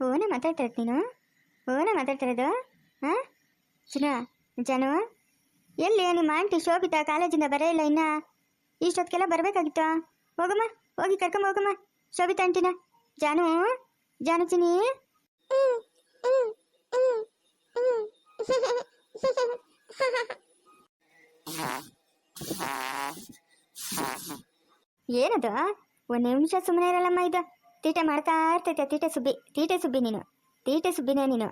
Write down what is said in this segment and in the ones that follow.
ಓನ ಮಾತಾಡ್ತಿರೋದು ನೀನು? ಓನ ಮಾತಾಡ್ತಿರೋದು ಹಾಂ? ಚಿನ್ನ ಜನು, ಎಲ್ಲಿ ನಿಮ್ಮ ಆಂಟಿ ಶೋಭಿತಾ ಕಾಲೇಜಿಂದ ಬರೇ ಇಲ್ಲ ಇನ್ನ? ಇಷ್ಟೊತ್ತಿಗೆಲ್ಲ ಬರಬೇಕಾಗಿತ್ತು. ಹೋಗಮ್ಮ, ಹೋಗಿ ಕರ್ಕೊಂಬ ಹೋಗಮ್ಮ, ಶೋಭಿತಾ ಆಂಟಿನ. ಜಾನು ಜಾನು ಚಿನಿ ಏನದು? ಒಂದು ನಿಮಿಷ ಸುಮ್ಮನೆ ಇರಲ್ಲಮ್ಮ ಇದು. ತೀಟೆ ಮಾಡ್ತಾ ಇರ್ತೈತೆ, ತೀಟೆ ಸುಬ್ಬಿ. ತೀಟೆ ಸುಬ್ಬಿ ನೀನು. ತೀಟೆ ಸುಬ್ಬಿನೇ ನೀನು.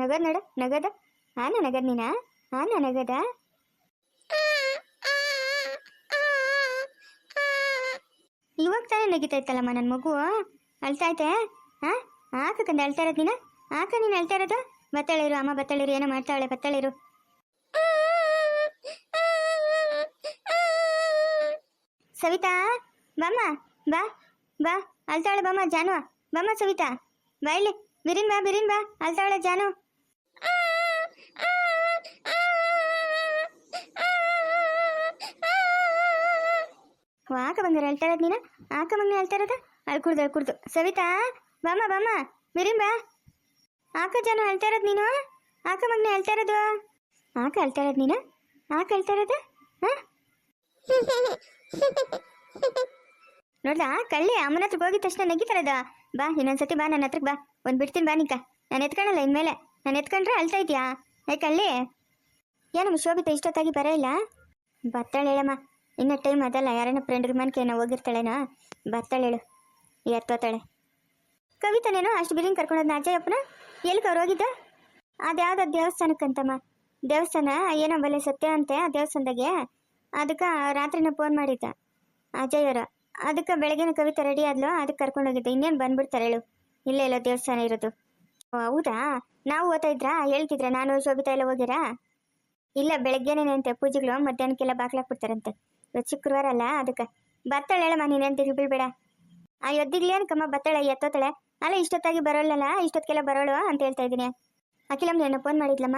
ನಗದ್ ನೋಡು, ನಗದ. ಆನ ನಗದ್ ನೀನ? ಆನ ನಗದ? ಇವಾಗ ತಾನೇ ನಗಿತೈತಲ್ಲಮ್ಮ ನನ್ನ ಮಗು? ಅಳ್ತಾ ಐತೆ ಹಾ ಹಾಕಂದ ಅಳ್ತಾ ಇರೋದು ನೀನು? ಹಾಕ ನೀನು ಅಳ್ತಾ ಇರೋದು? ಬತ್ತಳಿರು ಅಮ್ಮ ಬತ್ತಳಿರು ಏನೋ ಮಾಡ್ತಾಳೆ ಬತ್ತಳಿರು ಸವಿತಾ? ಬಾಮ್ಮ, ಬಾ ಬಾ ಅಳ್ತಾಳೆ ಬಾಮ್ಮ, ಜಾನು. ಬಾಮ್ಮ, ಸವಿತಾ. ಬಾ ಇಲ್ಲಿ. ಬಿರಿನ್ ಬಾ ಬಿರಿನ್ ಬಾ ಅಳ್ತಾಳೆ ಜಾನು. ಆಕ ಬಂಗಾರ ಹೇಳ್ತಾ ಇರೋದು ನೀನು? ಆಕ ಮಂಗ ಹೇಳ್ತಾ ಇರೋದು ಅಳ್ಕುಡ್ದು ಅಳ್ಕುಡ್ದು ಸವಿತಾ? ಬಾಮ ಬಾಮ ಬಾ. ಆಕ ಜಾನು ಹೇಳ್ತಾ ಇರೋದು ನೀನು? ಆಕ ಮಗ್ನಿ ಹೇಳ್ತಾ ಇರೋದು ಆಕ ಹೇಳ್ತಾ ಇರೋದು ನೀನು? ಆಕ ಹೇಳ್ತಾ ಇರೋದು ಹಾಂ? ನೋಡ್ದಾ ಕಳ್ಳಿ ಅಮ್ಮನ ಹತ್ರಕ್ಕೆ ಹೋಗಿದ ತಕ್ಷಣ ನಗಿತಾರದ ಬಾ, ಇನ್ನೊಂದ್ಸತಿ ಬಾ ನನ್ನ ಹತ್ರಕ್ಕೆ ಬಾ. ಒಂದು ಬಿಡ್ತೀನಿ ಬಾ ನಿಕ್ಕ ನಾನು ಎತ್ಕೊಳಲ್ಲ ಇನ್ಮೇಲೆ. ನಾನು ಎತ್ಕೊಂಡ್ರೆ ಅಳ್ತಾ ಇದೆಯಾ? ಏ ಕಳ್ಳಿ. ಏನಮ್ಮ ಶೋಭಿತ ಇಷ್ಟೊತ್ತಾಗಿ ಬರ ಇಲ್ಲ. ಬರ್ತಾಳೆ ಹೇಳಮ್ಮ. ಇನ್ನು ಟೈಮ್ ಅದಲ್ಲ ಯಾರನ್ನ ಫ್ರೆಂಡ್ರ ಮನ್ಕೆ ಏನೋ ಹೋಗಿರ್ತಾಳೇನೋ. ಬರ್ತಾಳೆ ಹೇಳು. ಎತ್ತೋತಾಳೆ. ಕವಿತಾನೇನೋ ಅಷ್ಟು ಬಿರಿನ್ ಕರ್ಕೊಂಡೋದ್ನ ನಾಜಯ್ಯಪ್ಪನ ಎಲ್ಲಿ ಅವ್ರು ಹೋಗಿದ್ದ? ಅದ್ಯಾವ್ದು ದೇವಸ್ಥಾನಕ್ಕಂತಮ್ಮ. ದೇವಸ್ಥಾನ, ಏನೋ ಬಲೆ ಸತ್ಯ ಅಂತೆ ಆ ದೇವಸ್ಥಾನದಾಗೆ. ಅದಕ್ಕೆ ರಾತ್ರಿನ ಫೋನ್ ಮಾಡಿದ್ದ ಅಜಯರ ಅದಕ್ಕೆ ಬೆಳಗಿನ ಕವಿತೆ ರೆಡಿ ಆದ್ಲು ಅದಕ್ಕೆ ಕರ್ಕೊಂಡು ಹೋಗಿದ್ದೆ. ಇನ್ನೇನು ಬಂದ್ಬಿಡ್ತಾರೆ ಹೇಳು. ಇಲ್ಲೇ ಇಲ್ಲ ದೇವಸ್ಥಾನ ಇರೋದು. ಹೌದಾ? ನಾವು ಓದ್ತಾ ಇದ್ರಾ? ಹೇಳ್ತಿದ್ರ? ನಾನು ಶೋಭಿತಾ ಎಲ್ಲ ಹೋಗಿರಾ? ಇಲ್ಲ, ಬೆಳಗ್ಗೆನೇ ಅಂತೆ ಪೂಜೆಗಳು ಮಧ್ಯಾಹ್ನಕ್ಕೆಲ್ಲ ಬಾಗ್ಲಾಕ್ಬಿಡ್ತಾರಂತೆ ಇವತ್ತು ಶುಕ್ರವಾರ ಅಲ್ಲ, ಅದಕ್ಕೆ. ಬತ್ತಳೆ ಹೇಳಮ್ಮ ನೀನೇನು ತಿರುಗಿ ಆ ಎದ್ದಿಗ್ಲಿ ಕಮ್ಮ ಬತ್ತಳೆ, ಎತ್ತೋತಾಳೆ? ಅಲ್ಲ, ಇಷ್ಟೊತ್ತಾಗಿ ಬರೋಲ್ಲಲ್ಲ ಇಷ್ಟೊತ್ತಿಗೆಲ್ಲ ಬರೋಳು ಅಂತ ಹೇಳ್ತಾ ಇದ್ದೀನಿ. ಅಖಿಲಮ್ಮ ಏನೋ ಫೋನ್ ಮಾಡಿದ್ಲಮ್ಮ?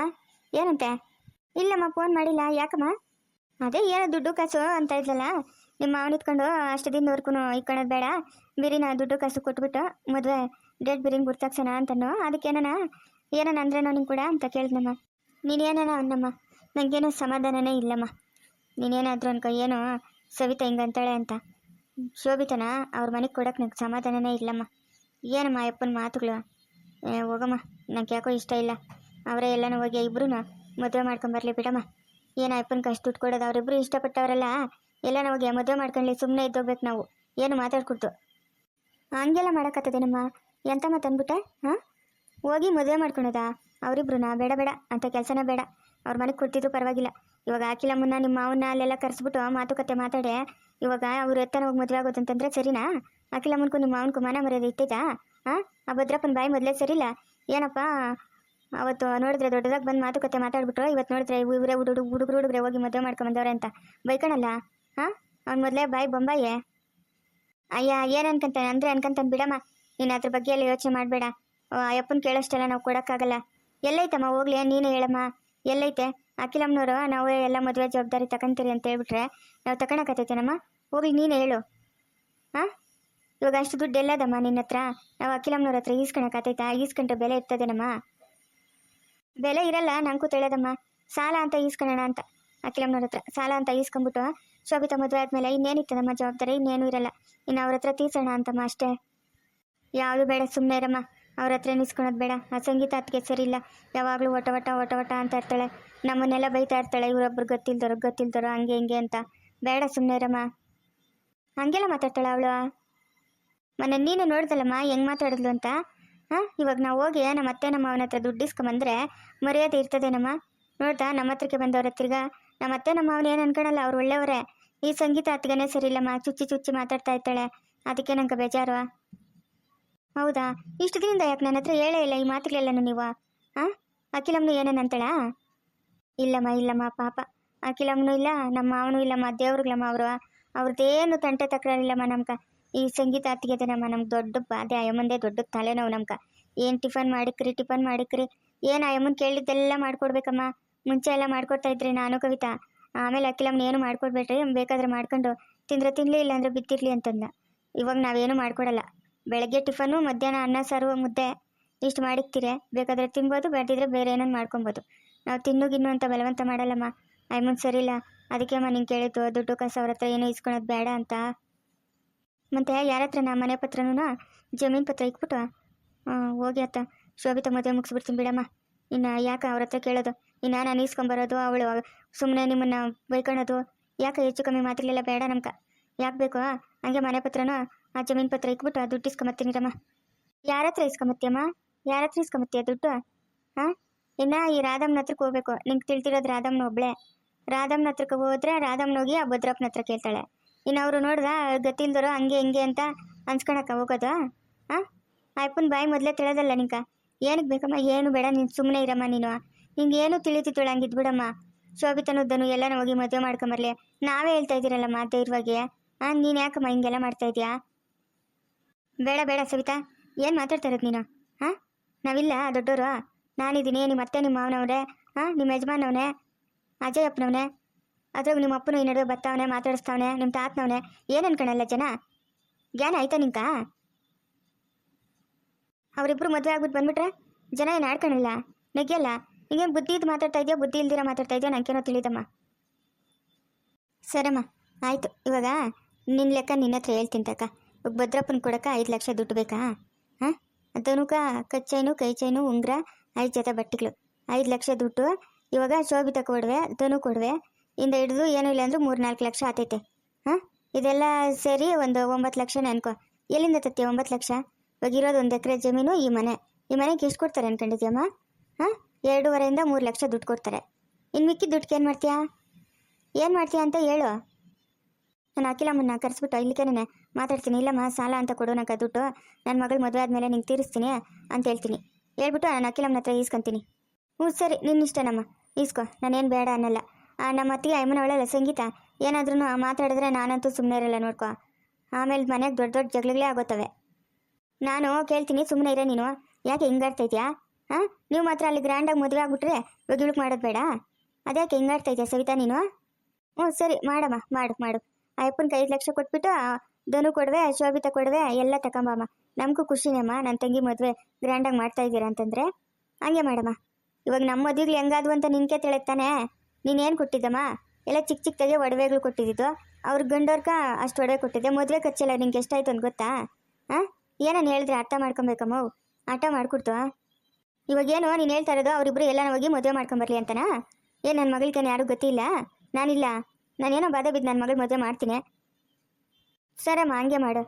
ಏನಂತೆ? ಇಲ್ಲಮ್ಮ ಫೋನ್ ಮಾಡಿಲ್ಲ. ಯಾಕಮ್ಮ? ಅದೇ ಏನೋ ದುಡ್ಡು ಕಾಸು ಅಂತ ಇದ್ಲಲ್ಲ, ನಿಮ್ಮ ಮಾವನ ಇಟ್ಕೊಂಡು ಅಷ್ಟು ದಿನದವರೆಗೂ ಇಟ್ಕೊಳ್ಳೋದು ಬೇಡ, ಬಿರಿನ ದುಡ್ಡು ಕಾಸು ಕೊಟ್ಬಿಟ್ಟು ಮದುವೆ ಡೇಟ್ ಬಿರಿನ ಗುರ್ತಾಕ್ಸೋಣ ಅಂತನೋ. ಅದಕ್ಕೇನ ಏನನ ಅಂದ್ರೇನೋ ನಿಂಗೆ ಕೂಡ ಅಂತ ಕೇಳಿದ್ನಮ್ಮ. ನೀನೇನ ಅನ್ನಮ್ಮ ನನಗೇನೋ ಸಮಾಧಾನನೇ ಇಲ್ಲಮ್ಮ. ನೀನೇನಾದರೂ ಅನ್ಕೋ, ಏನೋ ಸವಿತಾ ಹಿಂಗಂತಾಳೆ ಅಂತ. ಶೋಭಿತನ, ಅವ್ರ ಮನೆಗೆ ಕೊಡೋಕೆ ನಂಗೆ ಸಮಾಧಾನನೇ ಇಲ್ಲಮ್ಮ. ಏನಮ್ಮ ಅಪ್ಪನ ಮಾತುಗಳು? ಹೋಗಮ್ಮ, ನಂಗೆ ಯಾಕೋ ಇಷ್ಟ ಇಲ್ಲ. ಅವರೇ ಎಲ್ಲನೂ ಹೋಗಿ ಇಬ್ಬರೂ ಮದುವೆ ಮಾಡ್ಕೊಂಬರ್ಲಿ ಬಿಡಮ್ಮ. ಏನು ಅಪ್ಪನ ಕಷ್ಟ ದುಡ್ಡು ಅವರಿಬ್ರು ಇಷ್ಟಪಟ್ಟವರಲ್ಲ? ಎಲ್ಲ ನಮಗೆ ಮದುವೆ ಮಾಡ್ಕೊಳ್ಳಿ ಸುಮ್ಮನೆ ಇದ್ದೋಗ್ಬೇಕು ನಾವು. ಏನು ಮಾತಾಡ್ಕೊಡ್ತು? ಹಂಗೆಲ್ಲ ಮಾಡೋಕ್ಕತ್ತದೇನಮ್ಮ ಎಂತ ಮಾತು ಅಂದ್ಬಿಟ್ಟೆ ಹಾಂ? ಹೋಗಿ ಮದುವೆ ಮಾಡ್ಕೊಳೋದಾ? ಅವರಿಬ್ರುನ? ಬೇಡ ಬೇಡ. ಅಂತ ಕೆಲಸನೇ ಬೇಡ. ಅವ್ರ ಮನೆಗೆ ಕೊಡ್ತಿದ್ರು ಪರವಾಗಿಲ್ಲ. ಇವಾಗ ಅಖಿಲಮ್ಮನ್ನ ನಿಮ್ಮ ಮಾವನ್ನ ಅಲ್ಲೆಲ್ಲ ಕರೆಸ್ಬಿಟ್ಟು ಮಾತುಕತೆ ಮಾತಾಡೆ. ಇವಾಗ ಅವ್ರು ಎತ್ತನ ಹೋಗಿ ಮದುವೆ ಆಗೋದಂತಂದ್ರೆ ಸರಿನಾ? ಅಖಿಲಮ್ಮನ್ಗೂ ನಿಮ್ಮ ಮಾವನ್ಕು ಮನ ಮರ್ಯಾದೆ ಇಟ್ಟಿದ್ದಾ ಹಾಂ? ಆ ಭದ್ರಪ್ಪನ ಬಾಯಿ ಮೊದಲೇ ಸರಿಲ್ಲ? ಏನಪ್ಪ? ಅವತ್ತು ನೋಡಿದ್ರೆ ದೊಡ್ಡದಾಗಿ ಬಂದು ಮಾತುಕತೆ ಮಾತಾಡ್ಬಿಟ್ರು. ಇವತ್ತು ನೋಡಿದ್ರೆ ಇವರೇ ಹುಡುಗ ಹುಡುಗರು ಹುಡುಗರೆ ಹೋಗಿ ಮದುವೆ ಮಾಡ್ಕೊಂಬಂದವ್ರೆ ಅಂತ. ಬೈಕಣಲ್ಲ? ಹಾಂ? ಅವ್ನು ಮೊದಲೇ ಬಾಯಿ ಬೊಂಬಾಯೇ? ಅಯ್ಯ, ಏನು ಅನ್ಕಂತಾನೆ ಅಂದರೆ ಅನ್ಕಂತಾನೆ ಬಿಡಮ್ಮ ನೀನು ಅದ್ರ ಬಗ್ಗೆ ಎಲ್ಲ ಯೋಚನೆ ಮಾಡಬೇಡ. ಅಯ್ಯಪ್ಪನ ಕೇಳೋಷ್ಟೆಲ್ಲ ನಾವು ಕೊಡೋಕ್ಕಾಗಲ್ಲ. ಎಲ್ಲೈತಮ್ಮ, ಹೋಗ್ಲಿ, ನೀನು ಹೇಳಮ್ಮ. ಎಲ್ಲೈತೆ? ಅಖಿಲಮ್ಮನವರು, ನಾವು ಎಲ್ಲ ಮದುವೆ ಜವಾಬ್ದಾರಿ ತಗೊಂತೀರಿ ಅಂತ ಹೇಳ್ಬಿಟ್ರೆ ನಾವು ತಗೊಳಕತ್ತೈತೇನಮ್ಮ ಹೋಗ್ಲಿ, ನೀನು ಹೇಳು. ಹಾಂ? ಇವಾಗ ಅಷ್ಟು ದುಡ್ಡು ಎಲ್ಲದಮ್ಮ ನಿನ್ನ ಹತ್ರ? ನಾವು ಅಖಿಲಮ್ಮನವ್ರ ಹತ್ರ ಈಸ್ಕೊಳಕತ್ತೈತಾ ಈಸ್ಕೊಂಡ್ರೆ ಬೆಲೆ ಇರ್ತದೇನಮ್ಮ? ಬೆಲೆ ಇರಲ್ಲ, ನಂಗೂ ತಿಳಿಯೋದಮ್ಮ ಸಾಲ ಅಂತ ಈಸ್ಕೊಳ್ಳೋಣ ಅಂತ. ಅಖಿಲಮ್ಮನವ್ರ ಹತ್ರ. ಸಾಲ ಅಂತ ಈಸ್ಕೊಂಡ್ಬಿಟ್ಟು, ಶೋಭಿತಾ ಮದುವೆ ಆದಮೇಲೆ ಇನ್ನೇನಿತ್ತು ನಮ್ಮ ಜವಾಬ್ದಾರಿ? ಇನ್ನೇನು ಇರಲ್ಲ. ಇನ್ನು ಅವ್ರ ಹತ್ರ ತೀರ್ಸೋಣ ಅಂತಮ್ಮ ಅಷ್ಟೇ. ಯಾವುದು ಬೇಡ ಸುಮ್ಮನೆ ಇರಮ್ಮ. ಅವ್ರ ಹತ್ರ ನಿಸ್ಕೊಳೋದು ಬೇಡ. ಆ ಸಂಗೀತ ಸರಿ ಇಲ್ಲ ಯಾವಾಗಲೂ ಒಟ ಒಟ ಒಟ ಒಟ ಅಂತ ಇರ್ತಾಳೆ. ನಮ್ಮನ್ನೆಲ್ಲ ಬೈತಾ ಇರ್ತಾಳೆ. ಇವರೊಬ್ರು ಗೊತ್ತಿಲ್ದoro ಗೊತ್ತಿಲ್ದoro ಹಂಗೆ ಹಿಂಗೆ ಅಂತ. ಬೇಡ ಸುಮ್ಮನೆ ಇರಮ್ಮ. ಹಂಗೆಲ್ಲ ಮಾತಾಡ್ತಾಳೆ ಅವಳು? ಮೊನ್ನೆ ನೀನು ನೋಡ್ದಲ್ಲಮ್ಮ, ಹೆಂಗೆ ಮಾತಾಡಿದ್ಲು ಅಂತ? ಹಾಂ, ಇವಾಗ ನಾವು ಹೋಗಿ ನಮ್ಮ ಅತ್ತೆ ನಮ್ಮ ಅವನ ಹತ್ರ ದುಡ್ಡು ಇಸ್ಕೊಂಬಂದ್ರೆ ಮರ್ಯಾದೆ ಇರ್ತದೇನಮ್ಮ? ನೋಡ್ತಾ ನಮ್ಮ ಹತ್ರಕ್ಕೆ ಬಂದವ್ರ ಹತ್ತಿರಗ ನಮ್ಮ ಅತ್ತೆ ನಮ್ಮ ಅವನ ಏನು ಅನ್ಕೊಳಲ್ಲ ಅವ್ರು ಒಳ್ಳೆಯವರೇ. ಈ ಸಂಗೀತ ಅತ್ತಿಗೆನೇ ಸರಿ ಇಲ್ಲಮ್ಮ, ಚುಚ್ಚಿ ಚುಚ್ಚಿ ಮಾತಾಡ್ತಾ ಇರ್ತಾಳೆ. ಅದಕ್ಕೆ ನಂಗೆ ಬೇಜಾರು. ಹೌದಾ? ಇಷ್ಟು ದಿನದಿಂದ ಯಾಕೆ ನನ್ನ ಹತ್ರ ಹೇಳೇ ಇಲ್ಲ ಈ ಮಾತುಗಳೆಲ್ಲ ನೀವು? ಹಾಂ? ಅಖಿಲಮ್ಮನು ಏನೇನಂತಾಳ ಇಲ್ಲಮ್ಮ ಇಲ್ಲಮ್ಮ, ಪಾಪ. ಅಖಿಲಮ್ಮನು ಇಲ್ಲ, ನಮ್ಮ ಅವನು ಇಲ್ಲಮ್ಮ, ದೇವ್ರುಗಳಮ್ಮ ಅವರು. ಅವ್ರದ್ದೇನು ತಂಟೆ ತಕರಾರಿಲ್ಲಮ್ಮ ನಮ್ಗೆ. ಈ ಸಂಗೀತ ಅತ್ತಿಗೆದೇನಮ್ಮ ನಮ್ಗೆ ದೊಡ್ಡ ಬಾಧೆ ಅಯ್ಯಮ್ಮಂದೇ ದೊಡ್ಡ ತಲೆನೋವು ನಮ್ಗೆ. ಏನು ಟಿಫನ್ ಮಾಡಿಕ್ರಿ ಟಿಫನ್ ಮಾಡಿಕ್ರಿ? ಏನು ಅಯ್ಯಮ್ಮನ ಕೇಳಿದ್ದೆಲ್ಲ ಮಾಡ್ಕೊಡ್ಬೇಕಮ್ಮ. ಮುಂಚೆ ಎಲ್ಲ ಮಾಡ್ಕೊಡ್ತಾ ಇದ್ರಿ ನಾನು, ಕವಿತಾ. ಆಮೇಲೆ ಅಕ್ಕಿಲಮ್ಮನ ಏನು ಮಾಡ್ಕೊಡ್ಬೇಡ್ರಿ? ಬೇಕಾದ್ರೆ ಮಾಡ್ಕೊಂಡು ತಿಂದ್ರೆ ತಿನ್ನಲಿ ಇಲ್ಲಾಂದ್ರೆ ಬಿತ್ತಿರ್ಲಿ ಅಂತಂದ. ಇವಾಗ ನಾವೇನು ಮಾಡ್ಕೊಡಲ್ಲ. ಬೆಳಗ್ಗೆ ಟಿಫನು, ಮಧ್ಯಾಹ್ನ ಅನ್ನ, ಸಾರು, ಮುದ್ದೆ ಇಷ್ಟು ಮಾಡಿಕ್ತೀರಿ. ಬೇಕಾದ್ರೆ ತಿನ್ಬೋದು ಬೇಡಿದ್ರೆ ಬೇರೆ ಏನೋ ಮಾಡ್ಕೊಬೋದು. ನಾವು ತಿನ್ನು, ಗಿನ್ನು ಅಂತ ಬಲವಂತ ಮಾಡಲ್ಲಮ್ಮ. ಸರಿ ಇಲ್ಲ ಅದಕ್ಕೆ ಅಮ್ಮ ನಿಂಗೆ ಕೇಳಿದ್ದು, ದುಡ್ಡು ಕಸ ಅವ್ರ ಹತ್ರ ಏನೂ ಇಸ್ಕೊಳೋದು ಬೇಡ ಅಂತ. ಮತ್ತೆ ಯಾರ ಹತ್ರ ನಾ ಮನೆ ಪತ್ರನೂ ಜಮೀನು ಪತ್ರ ಇಕ್ಬಿಟ್ಟು. ಹೋಗಿ ಅತ್ತ. ಶೋಭಿತ ಮದುವೆ ಮುಗಿಸ್ಬಿಡ್ತೀನಿ ಬಿಡಮ್ಮ. ಇನ್ನು ಯಾಕೆ ಅವ್ರ ಹತ್ರ ಕೇಳೋದು? ಇನ್ನು ನಾನು ಇಸ್ಕೊಂಬರೋದು ಅವಳು ಸುಮ್ಮನೆ ನಿಮ್ಮನ್ನು ಬೈಕೊಳ್ಳೋದು ಯಾಕೆ ಹೆಚ್ಚು ಕಮ್ಮಿ ಮಾತಿರ್ಲಿಲ್ಲ ಬೇಡ ನಮ್ಕ? ಯಾಕೆ ಬೇಕು ಹಂಗೆ ಮನೆ ಪತ್ರನೂ ಆ ಜಮೀನು ಪತ್ರ ಇಕ್ಬಿಟ್ಟು ದುಡ್ಡು ಇಸ್ಕೊಂಬತ್ತೀನಿರಮ್ಮ ಯಾರ ಹತ್ರ ಇಸ್ಕೊಂಬತ್ತೀಯಮ್ಮ? ಯಾರ ಹತ್ರ ಇಸ್ಕೊಂಬತ್ತೀಯ ದುಡ್ಡು? ಹಾಂ? ಇನ್ನು ಈ ರಾಧಮ್ನ ಹತ್ರಕ್ಕೆ ಹೋಗ್ಬೇಕು. ನಿಂಗೆ ತಿಳ್ತಿರೋದು ರಾಧಮ್ನ ಒಬ್ಳೆ. ರಾಧಮ್ನ ಹತ್ರಕ್ಕೆ ಹೋದ್ರೆ ರಾಧಮ್ಮನ ಹೋಗಿ ಆ ಭದ್ರಪ್ಪನ ಹತ್ರ ಕೇಳ್ತಾಳೆ. ಇನ್ನು ಅವರು ನೋಡ್ದ ಗತಿಲ್ದರೋ ಹಂಗೆ ಹಿಂಗೆ ಅಂತ ಅನ್ಸ್ಕೊಳಕ್ಕ ಹೋಗೋದು ಹಾಂ ಅಪ್ಪನ ಬಾಯಿ ಮೊದಲೇ ತಿಳೋದಲ್ಲ ನಿಂಕ. ಏನಕ್ಕೆ ಬೇಕಮ್ಮ, ಏನು ಬೇಡ, ನೀನು ಸುಮ್ಮನೆ ಇರಮ್ಮ ನೀನು. ನಿಂಗೆ ಏನು ತಿಳಿತಿತ್ತು ಹಂಗಿದ್ ಬಿಡಮ್ಮ. ಶೋಭಿತನುದ್ದನು ಎಲ್ಲಾನು ಹೋಗಿ ಮದುವೆ ಮಾಡ್ಕೊಂಬರ್ಲಿ ನಾವೇ ಹೇಳ್ತಾ ಇದ್ದೀರಲ್ಲಮ್ಮ ಧೈರ್ಯವಾಗಿ ಹಾಂ ನೀನು ಯಾಕಮ್ಮ ಹಿಂಗೆಲ್ಲ ಮಾಡ್ತಾ ಇದೀಯಾ? ಬೇಡ ಬೇಡ ಸವಿತಾ, ಏನು ಮಾತಾಡ್ತಾ ಇರೋದು ನೀನು ಹಾಂ ನಾವಿಲ್ಲ ದೊಡ್ಡವರು ನಾನಿದ್ದೀನಿ, ನಿಮ್ಮ ಅತ್ತೆ, ನಿಮ್ಮ ಮಾವನವ್ರೆ ಹಾಂ ನಿಮ್ಮ ಯಜಮಾನವನೇ ಅಜಯ್ ಅಪ್ಪನವನೇ ಅದ್ರಾಗ ನಿಮ್ಮ ಅಪ್ಪನು ಈ ನಡುವೆ ಬರ್ತಾವನೆ ಮಾತಾಡಿಸ್ತಾವನೆ ನಿಮ್ಮ ತಾತನವನೆ. ಏನು ಅನ್ಕೊಳಲ್ಲ ಜನ? ಜ್ಞಾನ ಆಯ್ತಾ ನಿಂಕ ಅವರಿಬ್ರು ಮದುವೆ ಆಗ್ಬಿಟ್ಟು ಬಂದ್ಬಿಟ್ರೆ ಜನ ಏನು ಆಡ್ಕೊಳಲ್ಲ ನೆಗೆಯಲ್ಲ? ಹಿಂಗೇನು ಬುದ್ಧಿ ಇದು ಮಾತಾಡ್ತಾ ಇದೆಯಾ? ಬುದ್ಧಿ ಇಲ್ದಿರ ಮಾತಾಡ್ತಾ ಇದೆಯಾ? ನನಗೇನೋ ತಿಳಿದಮ್ಮ. ಸರಮ್ಮ, ಆಯಿತು. ಇವಾಗ ನಿನ್ನ ಲೆಕ್ಕ ನಿನ್ನ ಹತ್ರ ಹೇಳ್ತೀನಿ ತಕ್ಕ ಇವಾಗ ಭದ್ರಪ್ಪನ ಕೊಡಕ್ಕೆ ಐದು ಲಕ್ಷ ದುಡ್ಡು ಬೇಕಾ? ಹಾಂ? ಅದನುಕ ಕಚ್ಚೈನು ಕೈ ಚೈನು ಉಂಗ್ರ, ಐದು ಜೊತೆ ಬಟ್ಟೆಗಳು. ಐದು ಲಕ್ಷ ದುಡ್ಡು. ಇವಾಗ ಶೋಭಿತ ಕೊಡುವೆ, ಧನು ಕೊಡುವೆ. ಇಂದ ಹಿಡಿದು ಏನೂ ಇಲ್ಲ ಅಂದ್ರೆ ಮೂರು ನಾಲ್ಕು ಲಕ್ಷ ಆತೈತೆ. ಹಾಂ? ಇದೆಲ್ಲ ಸೇರಿ ಒಂದು ಒಂಬತ್ತು ಲಕ್ಷ ಅನ್ಕೋ. ಎಲ್ಲಿಂದ ತತ್ತಿ ಒಂಬತ್ತು ಲಕ್ಷ? ಇವಾಗ ಇರೋದು ಒಂದು ಎಕರೆ ಜಮೀನು, ಈ ಮನೆ. ಈ ಮನೆಗೆ ಎಷ್ಟು ಕೊಡ್ತಾರೆ ಅನ್ಕೊಂಡಿದ್ಯಮ್ಮ? ಹಾಂ? ಎರಡೂವರೆಯಿಂದ ಮೂರು ಲಕ್ಷ ದುಡ್ಡು ಕೊಡ್ತಾರೆ. ಇನ್ನು ಮಿಕ್ಕಿ ದುಡ್ಡು ಏನು ಮಾಡ್ತೀಯಾ? ಏನು ಮಾಡ್ತೀಯಾ ಅಂತ ಹೇಳು. ನಾನು ಅಖಿಲಮ್ಮನ್ನ ಕರೆಸ್ಬಿಟ್ಟು ಇಲ್ಲಿಕೇನೆ ಮಾತಾಡ್ತೀನಿ. ಇಲ್ಲಮ್ಮ, ಸಾಲ ಅಂತ ಕೊಡೋಣಕ್ಕ ದುಡ್ಡು. ನನ್ನ ಮಗಳು ಮದುವೆ ಆದಮೇಲೆ ನಿಂಗೆ ತೀರಿಸ್ತೀನಿ ಅಂತ ಹೇಳ್ತೀನಿ. ಹೇಳ್ಬಿಟ್ಟು ನಾನು ಅಖಿಲಮ್ಮನ ಹತ್ರ ಈಸ್ಕೊಂತೀನಿ. ಹ್ಞೂ, ಸರಿ ನಿನ್ನ ಇಷ್ಟನಮ್ಮ. ಈಸ್ಕೊ. ನಾನೇನು ಬೇಡ ಅನ್ನಲ್ಲ. ನಮ್ಮ ಅತ್ತಿಗೆ ಅಮ್ಮನವಳೆಲ್ಲ ಸಂಗೀತ ಏನಾದ್ರೂ ಮಾತಾಡಿದ್ರೆ ನಾನಂತೂ ಸುಮ್ಮನೆ ಇರಲ್ಲ ನೋಡ್ಕೊ. ಆಮೇಲೆ ಮನೆಗೆ ದೊಡ್ಡ ದೊಡ್ಡ ಜಗಳಗಳೇ ಆಗೋತವೆ ನಾನು ಕೇಳ್ತೀನಿ ಸುಮ್ಮನೆ ಇರೋ ನೀನು. ಯಾಕೆ ಹಿಂಗಾಡ್ತೈತ್ಯಾ ಹಾಂ ನೀವು ಮಾತ್ರ ಅಲ್ಲಿ ಗ್ರ್ಯಾಂಡಾಗಿ ಮದುವೆ ಆಗಿಬಿಟ್ರೆ ಇವಾಗ ಮಾಡೋದು ಬೇಡ. ಅದ್ಯಾಕೆ ಹಿಂಗಾಡ್ತೈತ್ಯಾ ಸವಿತಾ ನೀನು? ಹ್ಞೂ, ಸರಿ, ಮಾಡಮ್ಮ, ಮಾಡು ಮಾಡು. ಆ ಅಪ್ಪನಿಗೆ ಐದು ಲಕ್ಷ ಕೊಟ್ಬಿಟ್ಟು ಧನು ಕೊಡುವೆ, ಶೋಭಿತ ಕೊಡುವೆ, ಎಲ್ಲ ತಗೊಂಬಮ್ಮ ನಮಗೂ ಖುಷಿನೇಮ್ಮ ನನ್ನ ತಂಗಿ ಮದುವೆ ಗ್ರ್ಯಾಂಡಾಗಿ ಮಾಡ್ತಾ ಇದ್ದೀರಾ ಅಂತಂದರೆ. ಹಂಗೆ ಮಾಡಮ್ಮ. ಇವಾಗ ನಮ್ಮ ಮದುವೆಗಳು ಹೆಂಗಾದ್ವು ಅಂತ ನಿನ್ಕೆ ತಿಳಿತಾನೆ ನೀನೇನು ಕೊಟ್ಟಿದ್ದಮ್ಮ? ಎಲ್ಲ ಚಿಕ್ಕ ಚಿಕ್ಕದಾಗೆ ಒಡವೆಗಳು ಕೊಟ್ಟಿದ್ದು ಅವ್ರ ಗಂಡೋರ್ಗ ಅಷ್ಟು ಒಡವೆ ಕೊಟ್ಟಿದ್ದೆ. ಮದುವೆ ಖರ್ಚೆಲ್ಲ ನಿಂಗೆ ಎಷ್ಟಾಯ್ತು ಅಂತ ಗೊತ್ತಾ? ಹಾಂ ಏನನ್ನು ಹೇಳಿದ್ರೆ ಅರ್ಥ ಮಾಡ್ಕೊಬೇಕಮ್ಮ ಆಟ ಮಾಡ್ಕೊಡ್ತು ಇವಾಗೇನು ನೀನು ಹೇಳ್ತಾ ಇರೋದು ಅವರಿಬ್ರು ಎಲ್ಲನ ಹೋಗಿ ಮದುವೆ ಮಾಡ್ಕೊಂಬರ್ಲಿ ಅಂತನಾ? ಏನು ನನ್ನ ಮಗಳಿಗೇನು ಯಾರೂ ಗೊತ್ತಿಲ್ಲ? ನಾನಿಲ್ಲ. ನಾನೇನೋ ಬಾಧೆ ಬಿದ್ದು ನನ್ನ ಮಗಳು ಮದುವೆ ಮಾಡ್ತೀನಿ. ಸರಮ್ಮ, ಹಂಗೆ ಮಾಡು.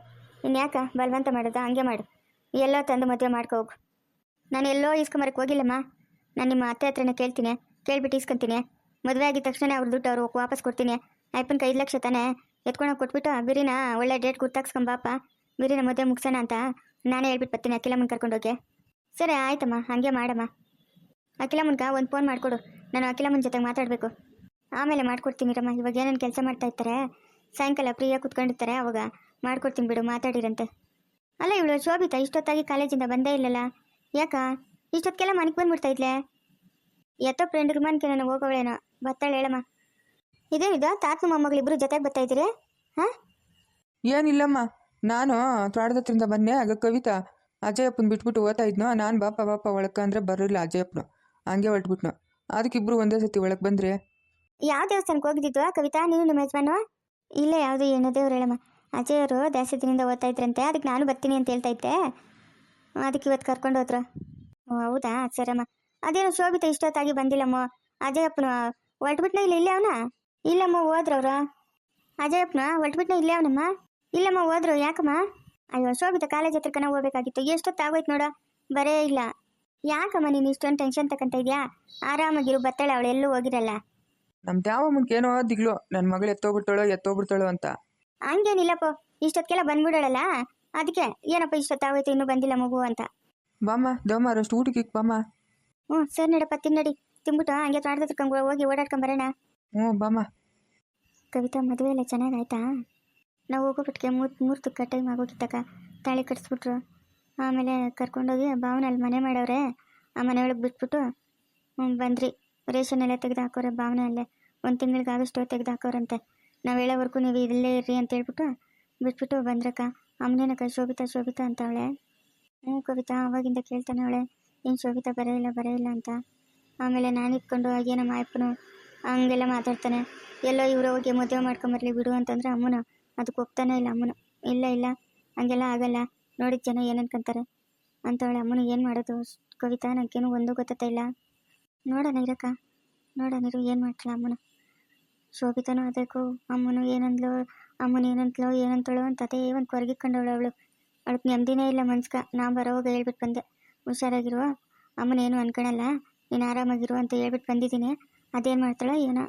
ಇನ್ನು ಯಾಕ? ಬಲವಂತ ಮಾಡೋದು? ಹಂಗೆ ಮಾಡು. ಎಲ್ಲೋ ತಂದು ಮದುವೆ ಮಾಡ್ಕೊ ಹೋಗು. ನಾನು ಎಲ್ಲೋ ಇಸ್ಕೊಂಬರಕ್ಕೆ ಹೋಗಿಲ್ಲಮ್ಮ. ನಾನು ನಿಮ್ಮ ಅತ್ತೆ ಹತ್ರನೇ ಕೇಳ್ತೀನಿ. ಕೇಳ್ಬಿಟ್ಟು ಇಸ್ಕೊಂತೀನಿ ಮದುವೆ ಆಗಿದ ತಕ್ಷಣ ಅವ್ರ ದುಡ್ಡು ಅವ್ರು ವಾಪಸ್ ಕೊಡ್ತೀನಿ. ಅಯ್ಯಪ್ಪನಿಗೆ ಐದು ಲಕ್ಷ ತಾನೇ ಎತ್ಕೊಂಡೋಗಿ ಕೊಟ್ಬಿಟ್ಟು, ಬಿರಿನ ಒಳ್ಳೆ ಡೇಟ್ ಗುರ್ತಾಕ್ಸ್ಕೊಂಬಾಪ ಬಿರಿನ ಮದುವೆ ಮುಗಿಸೋಣ ಅಂತ ನಾನೇ ಹೇಳ್ಬಿಟ್ಟು ಬರ್ತೀನಿ ಅಖಿಲಮ್ಮನ ಕರ್ಕೊಂಡೋಗಿ ಸರಿ, ಆಯ್ತಮ್ಮ. ಹಾಗೆ ಮಾಡಮ್ಮ. ಅಖಿಲಮ್ಮನ್ಗೆ ಒಂದು ಫೋನ್ ಮಾಡಿಕೊಡು. ನಾನು ಅಖಿಲಮ್ಮನ ಜೊತೆಗೆ ಮಾತಾಡಬೇಕು. ಆಮೇಲೆ ಮಾಡ್ಕೊಡ್ತೀನಿ ರಮ್ಮ. ಇವಾಗ ಏನೇನು ಕೆಲಸ ಮಾಡ್ತಾ ಇರ್ತಾರೆ, ಸಾಯಂಕಾಲ ಫ್ರೀಯಾಗಿ ಕುತ್ಕೊಂಡಿರ್ತಾರೆ, ಅವಾಗ ಮಾಡ್ಕೊಡ್ತೀನಿ ಬಿಡು, ಮಾತಾಡಿರಂತೆ. ಅಲ್ಲ ಇವಳು ಶೋಭಿತಾ, ಇಷ್ಟೊತ್ತಾಗಿ ಕಾಲೇಜಿಂದ ಬಂದೇ ಇಲ್ಲಲ್ಲ. ಯಾಕ? ಇಷ್ಟೊತ್ತಿಗೆಲ್ಲ ಮನೆಗೆ ಬಂದ್ಬಿಡ್ತಾ ಇದ್ಲೆ? ಎತ್ತೋ ಫ್ರೆಂಡ್ ಮನ್ಕೆ ನಾನು ಹೋಗೋಳೇನೋ ಬತ್ತಾಳೆ ಹೇಳಮ್ಮ. ಇದೇನಿದ ಇದು ತಾತನ ಮೊಮ್ಮಗಳಿಬ್ರು ಜೊತೆಗೆ ಬರ್ತಾ ಇದ್ದೀರಿ? ಹಾಂ? ಏನಿಲ್ಲಮ್ಮ. ನಾನು ತ್ವಾಟದತ್ರಿಂದ ಬಂದೆ. ಆಗ ಕವಿತಾ ಅಜಯಪ್ಪನ ಬಿಟ್ಬಿಟ್ಟು ಓದ್ತಾ ಇದ್ನೋ? ನಾನು ಬಾಪ ಬಾಪ ಒಳಕ್ಕೆ ಅಂದ್ರೆ ಬರಲಿಲ್ಲ ಅಜಯಪ್ಪನು. ಹಂಗೆ ಹೊರಟ್ಬಿಟ್ನು. ಅದಕ್ಕಿಬ್ರು ಒಂದೇ ಸತಿ ಒಳಗೆ ಬಂದ್ರೆ? ಯಾವ ದೇವಸ್ಥಾನಕ್ಕೆ ಹೋಗಿದ್ದಿದ್ವಾ ಕವಿತಾ? ನೀನು ನಿಮ್ಮ ಯಜಮಾನು? ಇಲ್ಲ ಯಾವುದು ಏನೋ ದೇವ್ರು ಹೇಳಮ್ಮ. ಅಜಯ್ ಅವರು ಜಾಸ್ತಿ ದಿನದಿಂದ ಓದ್ತಾ ಇದ್ರಂತೆ. ಅದಕ್ಕೆ ನಾನು ಬರ್ತೀನಿ ಅಂತ ಹೇಳ್ತಾ ಇದ್ದೆ. ಅದಕ್ಕೆ ಇವತ್ತು ಕರ್ಕೊಂಡು ಹೋದ್ರು. ಓ ಹೌದಾ? ಸರಮ್ಮ ಅದೇನೋ ಶೋಭಿತ ಇಷ್ಟೊತ್ತಾಗಿ ಬಂದಿಲ್ಲಮ್ಮ. ಅಜಯಪ್ಪನ ಹೊರಟ್ಬಿಟ್ನ ಇಲ್ಲ ಇಲ್ಲೇ ಅವನ? ಇಲ್ಲಮ್ಮ ಹೋದ್ರವ್ರು ಅಜಯಪ್ಪನ? ಹೊರಟ್ಬಿಟ್ನ ಇಲ್ಲೇ ಅವನಮ್ಮ? ಇಲ್ಲಮ್ಮ ಹೋದ್ರು. ಯಾಕಮ್ಮ? ಅಯ್ಯೋ ಶೋಭಿತ ಕಾಲೇಜ್ ಹತ್ರಕ್ಕನ ಹೋಗ್ಬೇಕಾಗಿತ್ತು. ಎಷ್ಟೊತ್ತಾಗೋಯ್ತು ನೋಡ. ಬರೇ ಇಲ್ಲ. ಯಾಕಮ್ಮ ನೀನು ಇಷ್ಟೊಂದು ಟೆನ್ಷನ್ ತಗೊಂತ ಇದೆಯಾ? ಆರಾಮಾಗಿರು ಬತ್ತಾಳೆ ಅವಳು. ಎಲ್ಲೂ ಹೋಗಿರಲ್ಲ. ನಮ್ಮ ದ್ಯಾವ ಏನೋ ದಿಗ್ಲು. ನನ್ನ ಮಗಳು ಎತ್ತೋಗ್ಬಿಡ್ತಾಳೋ ಎತ್ತೋಗ್ಬಿಡ್ತಾಳೋ ಅಂತ. ಹಂಗೇನಿಲ್ಲಪ್ಪ. ಇಷ್ಟೊತ್ತಿಗೆಲ್ಲ ಬಂದ್ಬಿಡೋಳಲ್ಲ? ಅದಕ್ಕೆ ಏನಪ್ಪ ಇಷ್ಟೊತ್ತಾಗೋಯ್ತು ಇನ್ನೂ ಬಂದಿಲ್ಲ ಮಗು ಅಂತ? ಬಾಮ್ಮ ದೇವಮ್ಮ ಅಷ್ಟು ಊಟಕ್ಕೆ ಬಾಮ್ಮ. ಹ್ಞೂ ಸರಿ ನಡಪ್ಪ ತಿನ್ನಡಿ. ತಿನ್ಬಿಟ್ಟು ಹಂಗೆ ತೋಟದ ಹೋಗಿ ಓಡಾಡ್ಕೊಂಡ್ ಬರೋಣ. ಹ್ಞೂ ಬಾಮ್ಮ. ಕವಿತಾ ಮದುವೆ ಎಲ್ಲ ಚೆನ್ನಾಗಾಯ್ತಾ? ನಾವು ಹೋಗೋಬಿಟ್ಕೆ ಮೂರು ಮೂರ್ತಕ್ಕ ಟೈಮ್ ಆಗೋಗಿತ್ತಕ್ಕ. ತಾಳಿ ಕಟ್ಸ್ಬಿಟ್ರು. ಆಮೇಲೆ ಕರ್ಕೊಂಡೋಗಿ ಭಾವನ ಅಲ್ಲಿ ಮನೆ ಮಾಡವ್ರೆ ಆ ಮನೆ ಒಳಗೆ ಬಿಟ್ಬಿಟ್ಟು ಹ್ಞೂ ಬಂದ್ರಿ. ರೇಷನ್ ಎಲ್ಲ ತೆಗೆದು ಹಾಕೋರೆ ಭಾವನೆ ಅಲ್ಲೇ ಒಂದು ತಿಂಗಳಿಗಾಗಷ್ಟು ತೆಗೆದು ಹಾಕೋರಂತೆ ನಾವು ಹೇಳೋವರೆಗೂ ನೀವು ಇಲ್ಲೇ ಇರ್ರಿ ಅಂತ ಹೇಳ್ಬಿಟ್ಟು ಬಿಟ್ಬಿಟ್ಟು ಬಂದ್ರಕ್ಕ. ಅಮ್ಮನೇನಕ್ಕ ಶೋಭಿತಾ ಶೋಭಿತಾ ಅಂತ ಅವಳೆ. ಹ್ಞೂ ಕವಿತಾ ಅವಾಗಿಂದ ಕೇಳ್ತಾನೆ ಅವಳೆ. ಏನು ಶೋಭಿತಾ ಬರೇ ಇಲ್ಲ ಬರೇ ಇಲ್ಲ ಅಂತ. ಆಮೇಲೆ ನಾನು ಇಟ್ಕೊಂಡು ಏನಮ್ಮ ಅಪ್ಪನು ಹಂಗೆಲ್ಲ ಮಾತಾಡ್ತಾನೆ. ಎಲ್ಲೋ ಇವ್ರು ಹೋಗಿ ಮದುವೆ ಮಾಡ್ಕೊಂಬರ್ಲಿ ಬಿಡು ಅಂತಂದ್ರೆ ಅಮ್ಮನ, ಅದಕ್ಕೆ ಹೋಗ್ತಾನೆ ಇಲ್ಲ ಅಮ್ಮನು. ಇಲ್ಲ ಇಲ್ಲ, ಹಂಗೆಲ್ಲ ಆಗಲ್ಲ. ನೋಡಿದ ಜನ ಏನು ಅನ್ಕೊಂತಾರೆ? ಹೇಳಿ ಅಮ್ಮನು, ಏನು ಮಾಡೋದು? ಕವಿತಾ ನನಗೇನು ಒಂದು ಗೊತ್ತಾ ಇಲ್ಲ. ನೋಡೋಣ ಇರಕ್ಕ, ನೋಡೋಣ ಇರು, ಏನು ಮಾಡ್ತಾಳೆ ಅಮ್ಮನ? ಶೋಭಿತನೂ ಅದಕ್ಕೂ, ಅಮ್ಮನು ಏನಂದ್ಲು, ಅಮ್ಮನ ಏನಂತಲೋ ಏನಂತಳೋ ಅಂತ ಅದೇ ಒಂದು ಕೊರಗಿಕೊಂಡವಳು ಅವಳು. ಅವಳಿಗೆ ನೆಮ್ಮದಿನೇ ಇಲ್ಲ ಮನ್ಸ್ಕ. ನಾ ಬರೋವಾಗ ಹೇಳ್ಬಿಟ್ಟು ಬಂದೆ. ಹುಷಾರಾಗಿರುವ ಅಮ್ಮನೇನು ಅನ್ಕೊಳಲ್ಲ. ನೀನು ಆರಾಮಾಗಿರು ಅಂತ ಹೇಳ್ಬಿಟ್ಟು ಬಂದಿದ್ದೀನಿ. ಅದೇನು ಮಾಡ್ತಾಳೆ ಏನೋ.